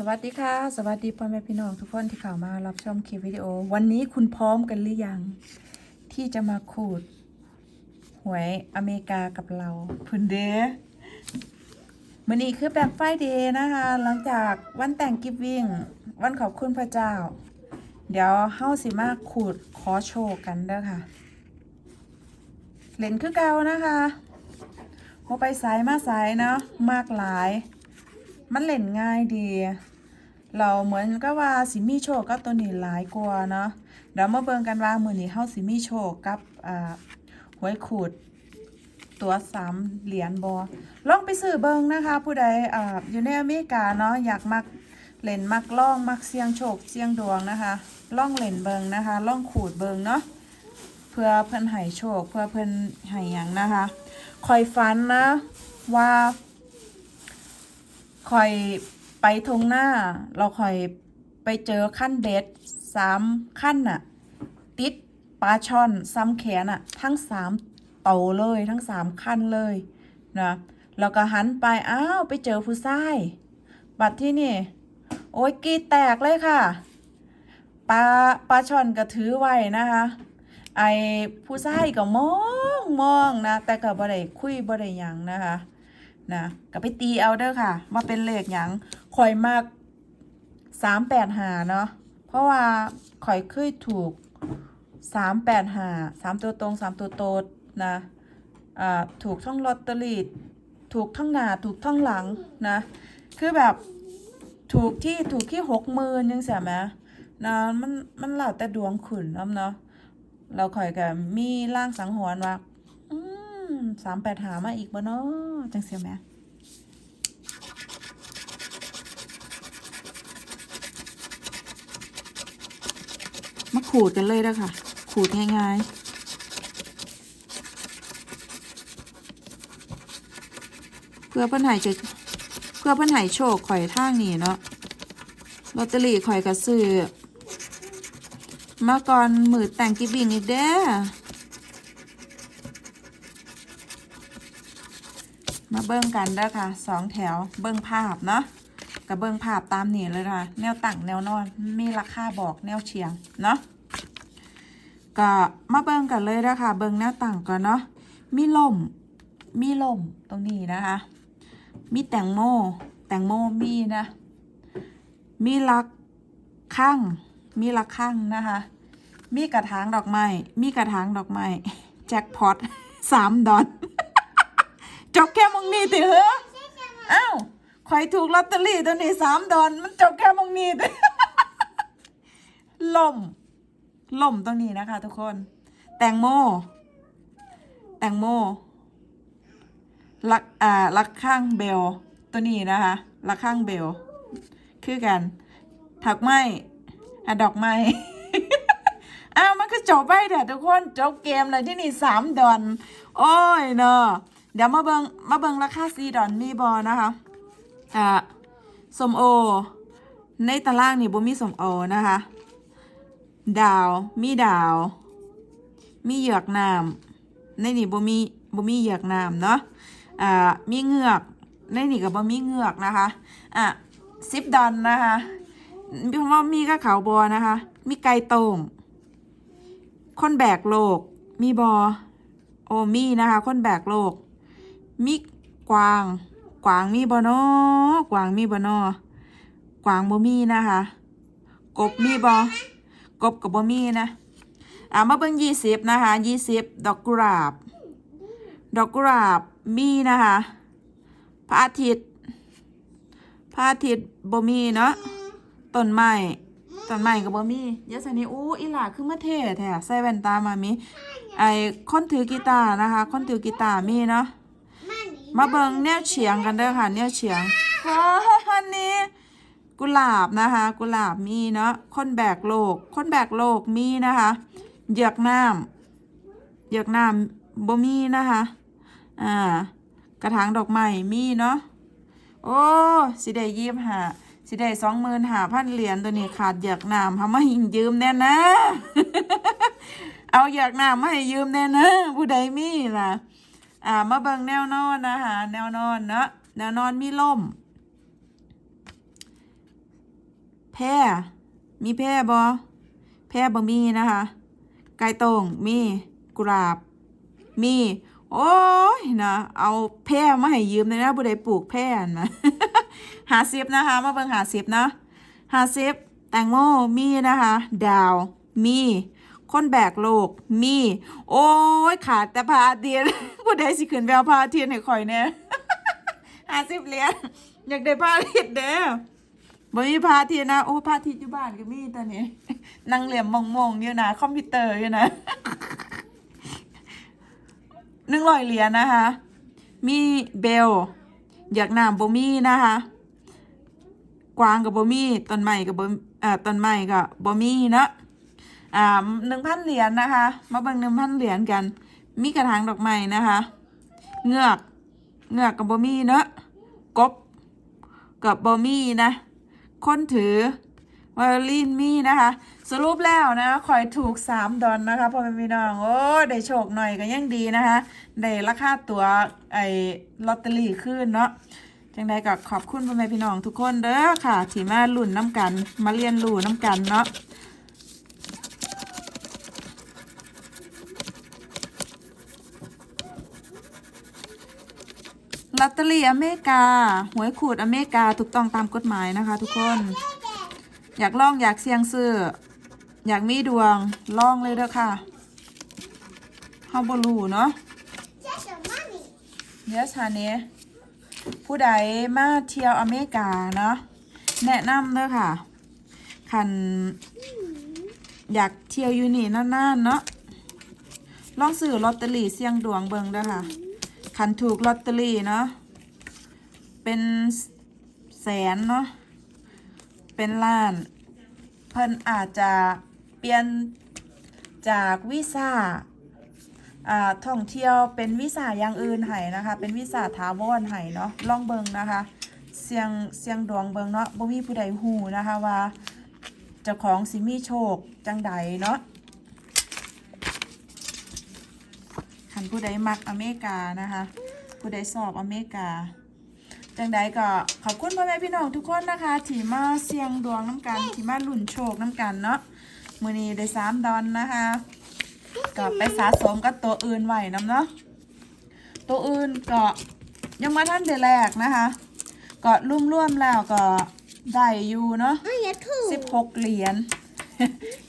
สวัสดีค่ะ สวัสดีพ่อแม่พี่น้องทุกคนที่เข้ามารับชมคลิปวิดีโอ วันนี้คุณพร้อมกันหรือยัง ที่จะมาขูด หวยอเมริกากับเราพุ่นเดมันนี้คือแบ็คไฟเดย์นะคะ หลังจากวันแต่งกิฟวิ่ง วันขอบคุณพระเจ้า เดี๋ยวเฮาสิมาขูดขอโชว์กันเด้อค่ะ เล่นคือเก่านะคะโมไปสายมาสายเนาะมากหลาย มันเล่นง่ายดี เราเหมือนก็ว่าสิมีโชคกับตัวนี้หลายกว่าเนาะเดี๋ยวมาเบิ่งกันว่ามือนี้เฮาสิมีโชคกับอ่าหวยขูดตัวสามเหรียญบอลองไปซื้อเบิ่งนะคะ ผู้ใดอ่าอยู่ในอเมริกาเนาะอยากมักเล่นมักล่องมักเสี่ยงโชคเสี่ยงดวงนะคะล่องเล่นเบิ่งนะคะล่องขูดเบิ่งเนาะเพื่อเพิ่นให้โชค เพื่อเพิ่นให้หยังนะคะคอยฝันนะว่าคอย ไปทงหน้า เราคอยไปเจอขั้นเบ็ดสามขั้นน่ะ ติดปลาช่อนซ้ำแขนน่ะ ทั้งสามเต่าเลยทั้งสามขั้นเลยนะแล้วก็หันไปอ้าวไปเจอผู้ชายบัดที่นี่ โอ้ยกีแตกเลยค่ะปลาปลาช่อนก็ถือไว้นะคะไอผู้ชายก็มองมองนะ แต่ก็บ่ได้คุยบ่ได้หยังนะคะนะก็ไปตีเอาเด้อค่ะว่าเป็นเลขหยัง ข่อยมากสามแปดหาเนาะ เพราะว่าข่อยเคยถูกสามแปดหาสามตัวตรงสามตัวโตดนะอ่าถูกทั้งลอตเตอรี่ถูกทั้งหน้าถูกทั้งหลังนะ คือแบบถูกที่ถูกที่หกหมื่นยังเสียไหมนะมันมันหลาแต่ดวงขุนน้ำเนาะเราข่อยกับมีร่างสังหรณ์ว่าสามแปดหามาอีกบ่เนาะจังเสียไหม มาขูดกันเลยนะค่ะ ขูดง่ายๆเพื่อเพิ่นหายจะเพื่อเพิ่นหายโชคข่อยทางนี้เนาะลอตเตอรี่ข่อยก็ซื้อมาก่อนมือแต่งกิบบิงอีกเด้อมาเบิ้งกันเด้อค่ะสองแถวเบิ้งภาพเนาะ กับเบิ้งภาพตามนี่เลยค่ะแนวตั้งแนวนอนมีราคาบอกแนวเฉียงเนาะก็มาเบิ้งกันเลยนะคะเบิ้งแนวตั้งก่อนเนาะมีลมมีลมตรงนี้นะคะ มีแตงโมแตงโมมีนะ มีลักข้างมีลักข้างนะคะ มีกระถางดอกไม้มีกระถางดอกไม้แจ็คพอตสามดอนจบแค่มงนี้ติเหรออ้าว ข่อยถูกลอตเตอรี่ตัวนี้สามดอน มันจบแค่มงนี้ล่มล่มตรงนี้นะคะ ทุกคน แตงโม แตงโมลักอ่าลักข้างเบลตัวนี้นะคะลักข้างเบลคือกัน ถักไม้อะดอกไม้อ้าวมันก็จบไปเถอะทุกคนจบเกมเลยที่นี่สามดอน โอ้ยเนาะเดี๋ยวมาเบิงมาเบิงราคาซีดอนมีบอนะคะ อ่าสมโอ ในตารางนี่บ่มีสมโอนะคะ ดาว มีดาว มีเหยือกน้ำในนี่บ่มีบ่มีเหยือกน้ำเนาะอ่ามีเหงือก ในนี่ก็บ่มีเหงือกนะคะอะซิปดอนนะคะเพราะว่ามีก็เขาวบอนะคะ มีไก่ต้มคนแบกโลก มีบอโอมีนะคะ คนแบกโลก มีกวาง กวางมีบอนอกวางมีบอนอกวางบ่มีนะคะ กบมีบอกบกับบ่มีนะ อ่ามาเบิ่งยี่สิบนะคะยี่สิบดอกกุหลาบ ดอกกุหลาบมีนะคะพระอาทิตย์พระอาทิตย์บ่มีเนาะต้นไม้ต้นไม้ก็บ่มียาสนีอู้อีหล่าคือมาเท่แท้ใส่แว่นตามามีไอ้คนถือกีตาร์นะคะ คนถือกีตาร์มีเนาะ มาเบิงแนวเฉียงกันเด้อค่ะ แนวเฉียงอันนี้ กุหลาบนะคะ กุหลาบมีเนาะคนแบกโลก คนแบกโลกมีนะคะเหยือกน้ำเหยือกน้ำบ่มีนะคะอ่ากระถางดอกไม้มีเนาะโอ้สิได้ยีบหาสิได้สองหมื่นหาพันเหรียญตัวนี้ขาดเหยือกน้ำทำมาหิงยืมแน่นะ เอาเหยือกน้ำมาให้ยืมแน่นะผู้ใดมีล่ะ อ่ามาเบิ่งแนวนอนนะคะแนวนอนเนาะแนวนอนมีล่มแพร่มีแพร่บอแพร่บะมีนะคะไก่ตรงมีกุหลาบ มี โอ้ยนะเอาแพร่มาให้ยืมเลยนะบุได้ปลูกแพร่นะหาซิบนะคะ มาเบิ่งหาซิบนะหาซิบแตงโมมีนะคะ ดาวมี คนแบกโลกมี โอ้ยขาดแต่พระอาทิตย์ผู้ใดสิขึ้นไปเอาพระอาทิตย์ให้ข่อยเนี่ยห้าสิบเหรียญอยากได้พระอาทิตย์เด้อบ่มีพระอาทิตย์นะโอ้พระอาทิตย์อยู่บ้านก็มีตอนนี้นั่งเหลี่ยมมองๆอยู่นะคอมพิวเตอร์อยู่นะหนึ่งร้อยเหรียญนะคะ มีเบล อยากน้ำบ่มีนะคะ กวางกับบ่มีต้นไม้กับบ่อ่อต้นไม้กับบ่มีนะ อ่าหนึ่งพันเหรียญนะคะ มาเบิ่งหนึ่งพันเหรียญกัน มีกระถางดอกไม้นะคะ เงือกเงือกกับบ่มีเนาะกบกับบ่มีนะคนถือไวโอลินมีนะคะ สรุปแล้วนะคอยถูกสามดอนนะคะพ่อแม่พี่น้องโอ้ได้โชคหน่อยก็ยังดีนะคะได้ราคาตัวไอ้ลอตเตอรี่ขึ้นเนาะจังใดก็ขอบคุณพ่อแม่พี่น้องทุกคนเด้อค่ะที่มาลุ่นน้ำกันมาเรียนรู้น้ำกันเนาะ ลอตเตอรี่อเมริกา หวยขูดอเมริกาถูกต้องตามกฎหมายนะคะ ทุกคน อยากลองอยากเสี่ยงซื้อ อยากมีดวงลองเลยเด้อค่ะเฮาบ่รู้เนาะ Yes honey ผู้ใดมาเที่ยวอเมริกาเนาะแนะนำเด้อค่ะ คัน อยากเที่ยวอยู่นี่นานๆเนาะลองซื้อลอตเตอรี่เสี่ยงดวงเบิ่งเด้อค่ะ คันถูกลอตเตอรี่เนาะเป็นแสนเนาะเป็นล้าน เพิ่นอาจจะเปลี่ยนจากวีซ่าอ่าท่องเที่ยวเป็นวิสาอย่างอื่นให้นะคะ เป็นวิสาถาวรให้เนาะลองเบิงนะคะ เสียงเสียงดวงเบิงเนาะบ่มีผู้ใดฮู้นะคะว่าเจ้าของสิมีโชคจังใดเนาะ คันผู้ใดมักอเมริกานะคะ ผู้ใดสอบอเมริกาจังใดก็ขอบคุณพ่อแม่พี่น้องทุกคนนะคะที่มาเสียงดวงน้ำกันที่มาลุ้นโชคน้ำกันเนาะมื้อนี้ได้สามดอนนะคะก็ไปสะสมกับตัวอื่นไว้น้ำเนาะตัวอื่นก็ยังมาท่านเดแรกนะคะก็ร่วมๆแล้วก็ได้อยู่เนาะ Oh, yeah, cool. สิบหกเหรียญ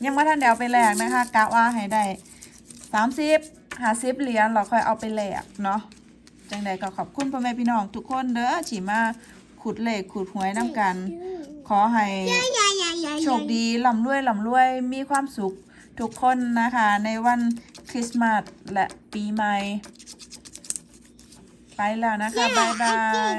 ยังมาท่านเดียวไปแลกนะคะกะว่าให้ได้สามสิบ หาสิบเหรียญเราค่อยเอาไปแลกเนาะจังใดก็ขอบคุณพ่อแม่พี่น้องทุกคนเด้อที่มาขุดเลขขุดหวยน้ำกัน ขอให้ Yeah, yeah, yeah, yeah. โชคดีลำรวยลำรวยมีความสุขทุกคนนะคะ ในวันคริสต์มาสและปีใหม่ ไปแล้วนะคะ บ๊ายบาย